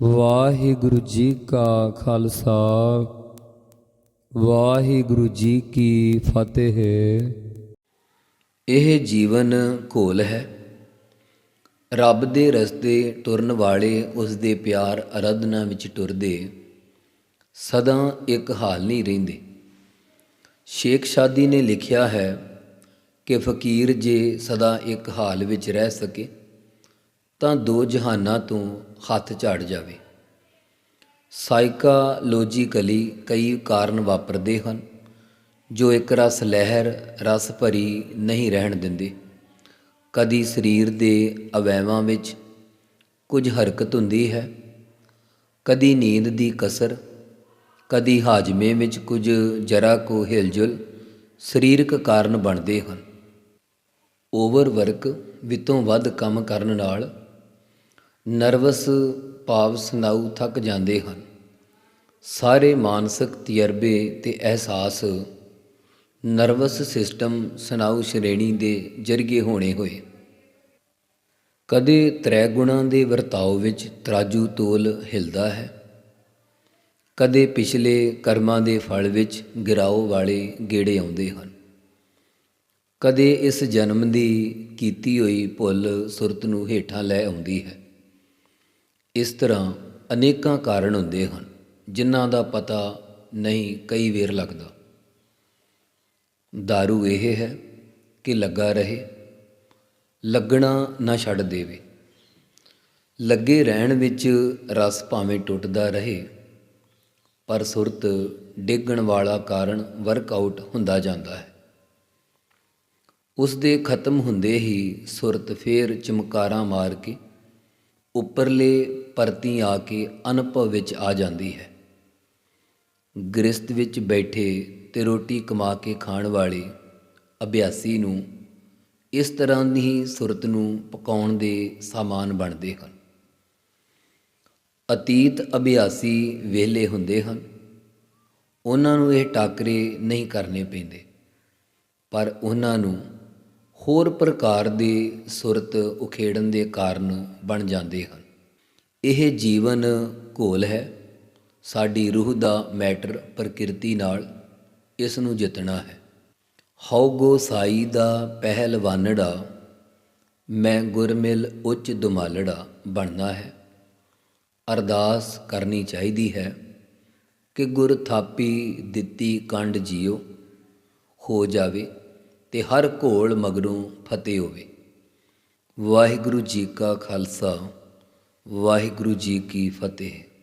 ਵਾਹਿਗੁਰੂ ਜੀ ਕਾ ਖਾਲਸਾ, ਵਾਹਿਗੁਰੂ ਜੀ ਕੀ ਫਤਿਹ। ਇਹ ਜੀਵਨ ਘੋਲ ਹੈ। ਰੱਬ ਦੇ ਰਸਤੇ ਤੁਰਨ ਵਾਲੇ ਉਸ ਦੇ ਪਿਆਰ ਅਰਾਧਨਾ ਵਿੱਚ ਟੁਰਦੇ ਸਦਾ ਇੱਕ ਹਾਲ ਨਹੀਂ ਰਹਿੰਦੇ। ਸ਼ੇਖ ਸ਼ਾਦੀ ਨੇ ਲਿਖਿਆ ਹੈ ਕਿ ਫਕੀਰ ਜੇ ਸਦਾ ਇੱਕ ਹਾਲ ਵਿੱਚ ਰਹਿ ਸਕੇ ਤਾਂ ਦੋ ਜਹਾਨਾਂ ਤੋਂ ਹੱਥ ਝਾੜ ਜਾਵੇ। ਸਾਈਕਾਲੋਜੀਕਲੀ ਕਈ ਕਾਰਨ ਵਾਪਰਦੇ ਹਨ, ਜੋ ਇੱਕ ਰਸ ਲਹਿਰ, ਰਸ ਭਰੀ ਨਹੀਂ ਰਹਿਣ ਦਿੰਦੇ। ਕਦੀ ਸਰੀਰ ਦੇ ਅਵੈਵਾਂ ਵਿੱਚ ਕੁਝ ਹਰਕਤ ਹੁੰਦੀ ਹੈ, ਕਦੀ ਨੀਂਦ ਦੀ ਕਸਰ, ਕਦੀ ਹਾਜਮੇ ਵਿੱਚ ਕੁਝ ਜਰਾ ਕੋ ਹਿਲਜੁਲ ਸਰੀਰਕ ਕਾਰਨ ਬਣਦੇ ਹਨ। ਓਵਰਵਰਕ ਵਿਤੋਂ ਵੱਧ ਕੰਮ ਕਰਨ ਨਾਲ ਨਰਵਸ ਭਾਵ ਸੁਨਾਊ ਥੱਕ ਜਾਂਦੇ ਹਨ। ਸਾਰੇ ਮਾਨਸਿਕ ਤਜਰਬੇ ਤੇ ਅਹਿਸਾਸ ਨਰਵਸ ਸਿਸਟਮ ਸੁਨਾਊ ਸ਼੍ਰੇਣੀ ਦੇ ਜਰਗੇ ਹੋਣੇ ਹੋਏ। ਕਦੇ ਤ੍ਰੈ ਗੁਣਾਂ ਦੇ ਵਰਤਾਓ ਵਿੱਚ ਤਰਾਜੂ ਤੋਲ ਹਿਲਦਾ ਹੈ। ਕਦੇ ਪਿਛਲੇ ਕਰਮਾਂ ਦੇ ਫਲ ਵਿੱਚ ਗਿਰਾਓ ਵਾਲੇ ਗੇੜੇ ਆਉਂਦੇ ਹਨ। ਕਦੇ ਇਸ ਜਨਮ ਦੀ ਕੀਤੀ ਹੋਈ ਭੁੱਲ ਸੁਰਤ ਨੂੰ ਹੇਠਾਂ ਲੈ ਆਉਂਦੀ ਹੈ। ਇਸ ਤਰ੍ਹਾਂ ਅਨੇਕਾਂ ਕਾਰਨ ਹੁੰਦੇ ਹਨ, ਜਿਨ੍ਹਾਂ ਦਾ ਪਤਾ ਨਹੀਂ ਕਈ ਵੇਰ ਲੱਗਦਾ। दारू ਇਹ ਹੈ ਕਿ ਲੱਗਾ ਰਹੇ, ਲੱਗਣਾ ਨਾ ਛੱਡ ਦੇਵੇ। ਲੱਗੇ ਰਹਿਣ ਵਿੱਚ ਰਸ ਭਾਵੇਂ ਟੁੱਟਦਾ ਰਹੇ, ਪਰ ਸੁਰਤ ਡਿੱਗਣ ਵਾਲਾ ਕਾਰਨ ਵਰਕਆਊਟ ਹੁੰਦਾ ਜਾਂਦਾ ਹੈ। ਉਸ ਦੇ ਖਤਮ ਹੁੰਦੇ ਹੀ ਸੁਰਤ ਫੇਰ ਚਮਕਾਰਾਂ ਮਾਰ ਕੇ ਉੱਪਰਲੇ ਪਰਤੀ ਆ ਕੇ ਅਨੁਭਵ ਵਿੱਚ ਆ ਜਾਂਦੀ ਹੈ। ਗ੍ਰਸਤ ਵਿੱਚ ਬੈਠੇ ਤੇ ਰੋਟੀ ਕਮਾ ਕੇ ਖਾਣ ਵਾਲੇ ਅਭਿਆਸੀ ਨੂੰ ਇਸ ਤਰ੍ਹਾਂ ਦੀ ਸੁਰਤ ਨੂੰ ਪਕਾਉਣ ਦੇ ਸਾਮਾਨ ਬਣਦੇ ਹਨ। ਅਤੀਤ ਅਭਿਆਸੀ ਵਿਹਲੇ ਹੁੰਦੇ ਹਨ। ਉਹਨਾਂ ਨੂੰ ਇਹ ਟਾਕਰੇ ਨਹੀਂ ਕਰਨੇ ਪੈਂਦੇ, ਪਰ ਉਹਨਾਂ ਨੂੰ ਹੋਰ ਪ੍ਰਕਾਰ ਦੀ ਸੁਰਤ ਉਖੇੜਨ ਦੇ ਕਾਰਨ ਬਣ ਜਾਂਦੇ ਹਨ। ਇਹ ਜੀਵਨ ਘੋਲ ਹੈ। ਸਾਡੀ ਰੂਹ ਦਾ ਮੈਟਰ ਪ੍ਰਕਿਰਤੀ ਨਾਲ ਇਸ ਨੂੰ ਜਿੱਤਣਾ ਹੈ। ਹਉ ਗੋ ਸਾਈ ਦਾ ਪਹਿਲਵਾਨੜਾ, ਮੈਂ ਗੁਰਮਿਲ ਉੱਚ ਦੁਮਾਲੜਾ ਬਣਨਾ ਹੈ। ਅਰਦਾਸ ਕਰਨੀ ਚਾਹੀਦੀ ਹੈ ਕਿ ਗੁਰ ਥਾਪੀ ਦਿੱਤੀ ਕੰਡ ਜਿਉ ਹੋ ਜਾਵੇ ਤੇ ਹਰ ਘੋਲ ਮਗਰੋਂ ਫਤਿਹ ਹੋਵੇ। ਵਾਹਿਗੁਰੂ ਜੀ ਕਾ ਖਾਲਸਾ ਵਾਹਿਗੁਰੂ ਜੀ ਕੀ ਫਤਿਹ।